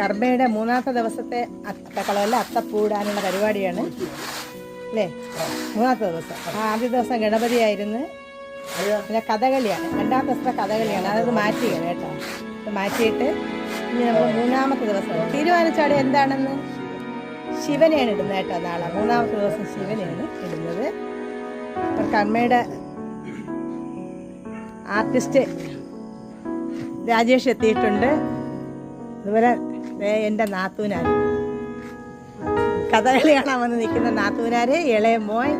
കർമ്മയുടെ മൂന്നാമത്തെ ദിവസത്തെ അത്തക്കളമല്ല അത്തപ്പൂടാനുള്ള പരിപാടിയാണ്. അല്ലേ? മൂന്നാമത്തെ ദിവസം. ആദ്യ ദിവസം ഗണപതിയായിരുന്നു. പിന്നെ കഥകളിയാണ്. രണ്ടാമത്തെ ദിവസത്തെ കഥകളിയാണ്. അതായത് മാറ്റിയാണ് കേട്ടോ. അത് മാറ്റിയിട്ട് ഇനി നമ്മൾ മൂന്നാമത്തെ ദിവസം. തീരുമാനിച്ചാടെ എന്താണെന്ന്? ശിവനെയാണ് ഇടുന്നത് കേട്ടോ നാളെ. മൂന്നാമത്തെ ദിവസം ശിവനെയാണ് ഇടുന്നത്. അപ്പം കർമ്മയുടെ ആർട്ടിസ്റ്റ് രാജേഷ് എത്തിയിട്ടുണ്ട്. അതുപോലെ എന്റെ നാത്തൂനാർ കഥകളി കാണാൻ വന്ന് നിൽക്കുന്ന നാത്തൂനാർ ഇളയ മോൻ.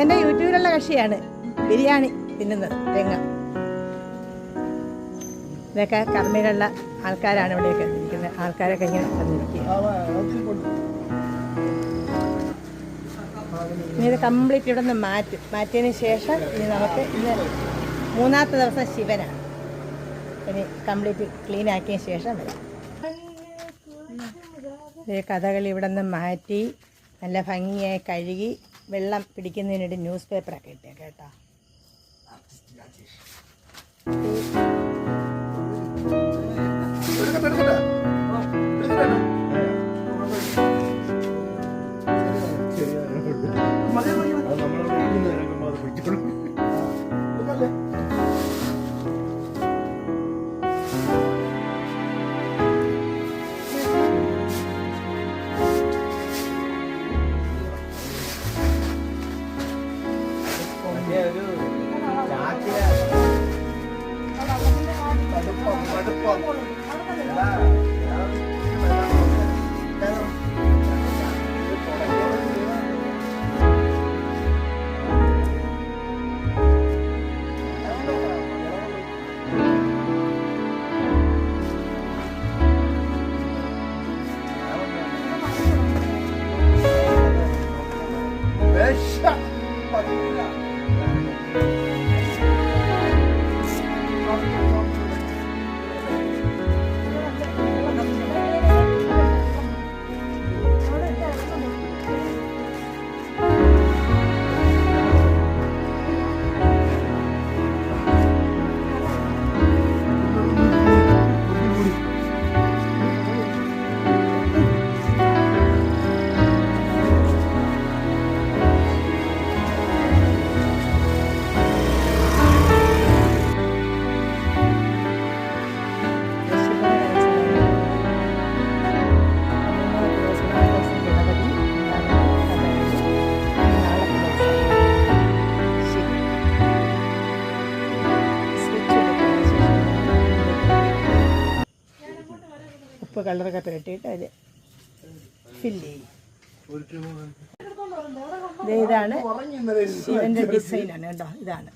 എന്റെ യൂട്യൂബിലുള്ള കക്ഷിയാണ്. ബിരിയാണി തിന്നുന്നത് തെങ്ങ. ഇതൊക്കെ കർമ്മയിലുള്ള ആൾക്കാരാണ് ഇവിടെയൊക്കെ ഇരിക്കുന്നത്. ആൾക്കാരൊക്കെ ഇങ്ങനെ ഇനി ഇത് കംപ്ലീറ്റ് ഇവിടെ നിന്ന് മാറ്റും. മാറ്റിയതിന് ശേഷം ഇനി നമുക്ക് ഇന്ന് മൂന്നാമത്തെ ദിവസം ശിവനാണ്. ഇനി കംപ്ലീറ്റ് ക്ലീൻ ആക്കിയ ശേഷം വരാം. കഥകളി ഇവിടെ നിന്ന് മാറ്റി നല്ല ഭംഗിയായി കഴുകി വെള്ളം പിടിക്കുന്നതിനിടെ ന്യൂസ് പേപ്പറൊക്കെ ഇട്ടേ കേട്ടോ. കളറൊക്കെ പുരട്ടിയിട്ട് അതിൽ ഫില്ല് ചെയ്യും. ഇതാണ് ശിവന്റെ ഡിസൈനാണ് കേട്ടോ ഇതാണ്.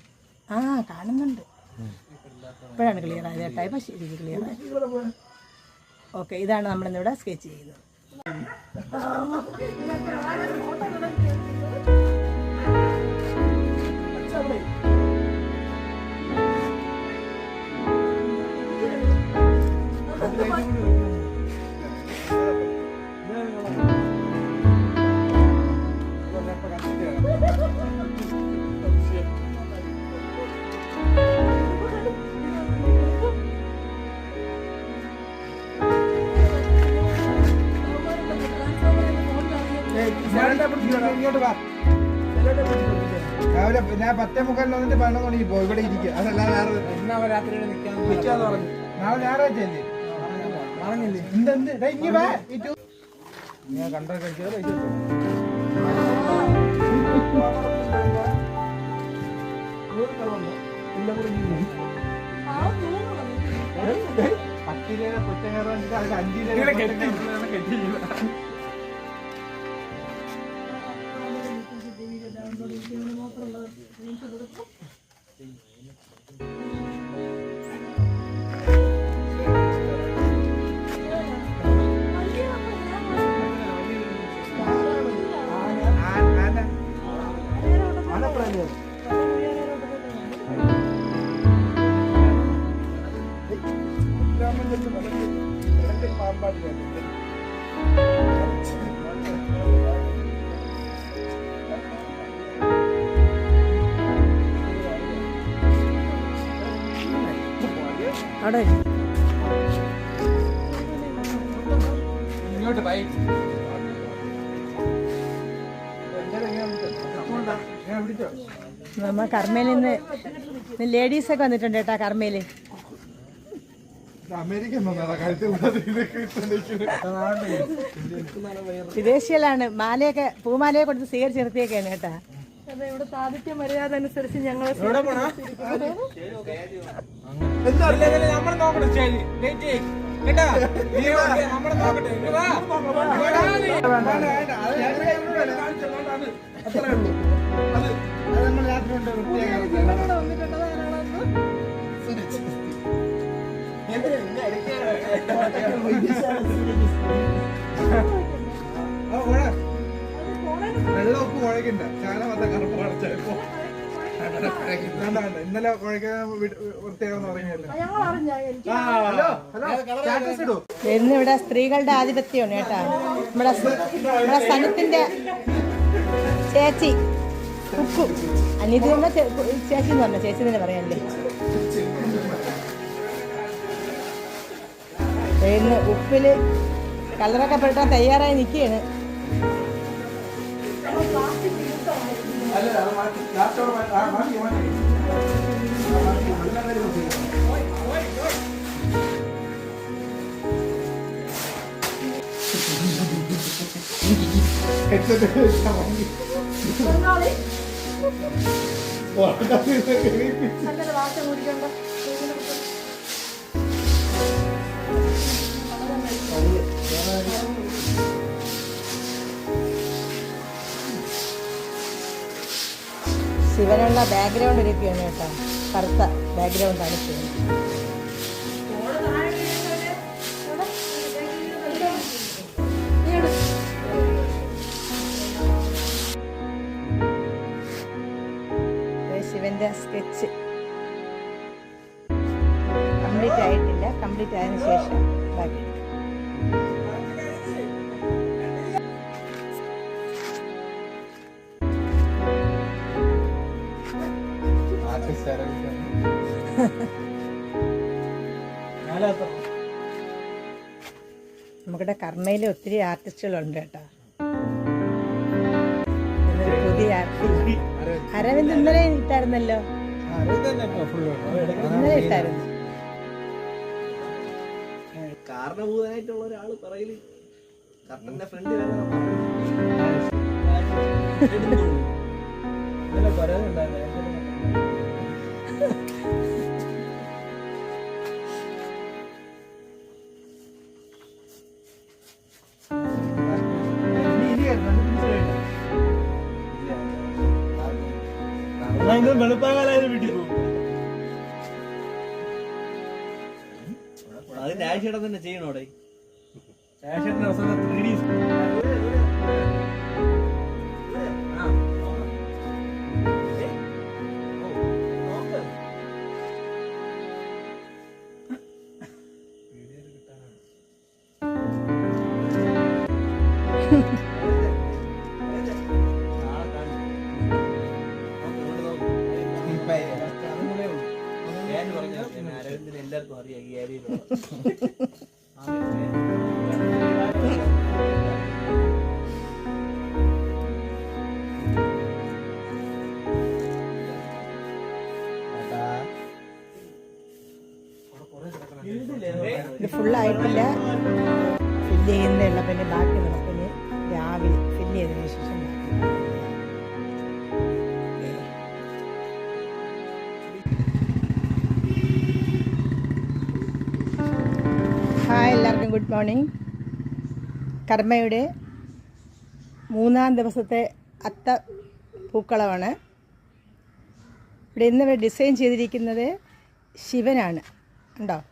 ആ കാണുന്നുണ്ട്. ഇപ്പോഴാണ് ക്ലിയർ ആയത് കേട്ടോ ഇപ്പം ശരി ക്ലിയർ ആയത് ഓക്കെ ഇതാണ് നമ്മളിന്നിവിടെ സ്കെച്ച് ചെയ്യുന്നത്. ഇങ്ങോട്ട് വാ. രാവിലെ ഞാൻ പത്തേ മുക്കാലിൽ വന്നിട്ട് പണം മണിക്ക് പോകും ഇവിടെ ഇരിക്കുക അതല്ല രാത്രി നിൽക്കാന്ന് പറഞ്ഞു. നാളെ ഞായറാഴ്ച അല്ലേ? പറഞ്ഞില്ലേ? എന്ത് എന്ത് ദേ ഇങ്ങ് വാ. ടൂ- ഞാൻ കണ്ടോ കഴിച്ചത് പൈസ കിട്ടും. പത്ത് രൂപയുടെ അവിടെ. ഇങ്ങോട്ട് പോയി നമ്മ കർമ്മയിൽ നിന്ന് ലേഡീസ് ഒക്കെ വന്നിട്ടുണ്ട് കേട്ടാ ഇട്ട് വിദേശികളാണ്. മാലയൊക്കെ പൂമാലയെ കൊടുത്ത് സ്വീകരിച്ച് നിർത്തിയൊക്കെയാണ് കേട്ടാ. ഇവിടെ സാധിത്യ മര്യാദ അനുസരിച്ച് ഞങ്ങൾ നമ്മൾ വെയിറ്റ് ചെയ്യ്. കേട്ടാ നീ വാ, നമ്മൾ നോക്കട്ടെ. അത്രേ ഉള്ളൂ അത് അത് നമ്മൾ രാത്രി കൊണ്ട് വൃത്തിയാക്കാൻ. വെള്ളം ഉപ്പ് കുഴക്കണ്ട ചാന വന്ന കറുപ്പ് കുഴച്ചപ്പോ ഇന്നലെ ഇന്ന് ഇവിടെ സ്ത്രീകളുടെ ആധിപത്യമാണ് കേട്ടാ. നമ്മുടെ നമ്മുടെ സ്ഥലത്തിന്റെ ചേച്ചി കുക്കു. അനീതി എന്ന ചേച്ചി എന്ന് പറഞ്ഞ? ചേച്ചി തന്നെ പറയാനല്ലേ? ഇന്ന് ഉപ്പിൽ കളറൊക്കെ പെട്ടാൻ തയ്യാറായി നിൽക്കുകയാണ്. അല്ല അത് മാറ്റി ലാസ്റ്റോടെ മാറ്റി മാറ്റി. മാറ്റി ബംഗാളി നല്ലൊരു വാശ കുടിക്കണ്ട ശിവനുള്ള ബാക്ക്ഗ്രൗണ്ട് ഇരിക്കുകയാണ് കേട്ടോ. കറുത്ത ബാക്ക്ഗ്രൗണ്ടാണ് ശിവൻ. ഇത് ശിവന്റെ സ്കെച്ച് കംപ്ലീറ്റ് ആയിട്ടില്ല. കംപ്ലീറ്റ് ആയതിനു ശേഷം ബാക്കി നമുക്കിവിടെ കർമ്മയിൽ ഒത്തിരി ആർട്ടിസ്റ്റുകളുണ്ട് കേട്ടോ. പുതിയ ആർട്ടിസ്റ്റ് അരവിന്ദ് ഇന്നലെ ഇട്ടായിരുന്നല്ലോ? ഇന്നലെ ഇട്ടായിരുന്നു. കാരണഭൂതനായിട്ടുള്ള ഒരാൾ പറയൽ കർട്ടന്റെ ഫ്രണ്ട് അതിന്റെ ആഴ്ചയുടെ തന്നെ ചെയ്യണോടെ അരവിന്ദിന് ഗുഡ് മോർണിംഗ്. കർമ്മയുടെ മൂന്നാം ദിവസത്തെ അത്ത പൂക്കളമാണ്. ഇവിടെ ഇന്ന് ഡിസൈൻ ചെയ്തിരിക്കുന്നത് ശിവനാണ്. ഉണ്ടോ?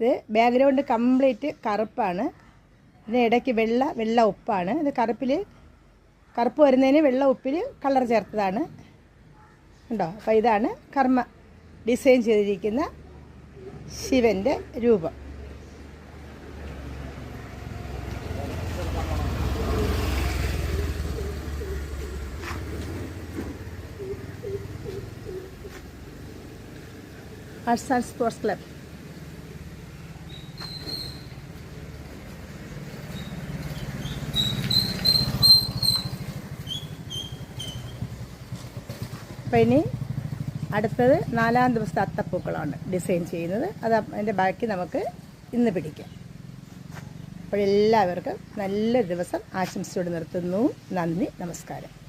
ഇത് ബാക്ക്ഗ്രൗണ്ട് കംപ്ലീറ്റ് കറുപ്പാണ്. ഇതിന് ഇടയ്ക്ക് വെള്ള വെള്ള ഉപ്പാണ്. ഇത് കറുപ്പിൽ കറുപ്പ് വരുന്നതിന് വെള്ള ഉപ്പിൽ കളർ ചേർത്തതാണ്. ഉണ്ടോ? അപ്പോൾ ഇതാണ് കർമ്മ ഡിസൈൻ ചെയ്തിരിക്കുന്ന ശിവന്റെ രൂപം. ആർട്സ് ആൻഡ് സ്പോർട്സ് ക്ലബ് അപ്പം ഇനി അടുത്തത് നാലാം ദിവസത്തെ അത്തപ്പൂക്കളാണ് ഡിസൈൻ ചെയ്യുന്നത്. അത് അതിന്റെ ബാക്കി നമുക്ക് ഇന്ന് പിടിക്കാം. അപ്പോഴെല്ലാവർക്കും നല്ലൊരു ദിവസം ആശംസയോട് നിർത്തുന്നു. നന്ദി നമസ്കാരം.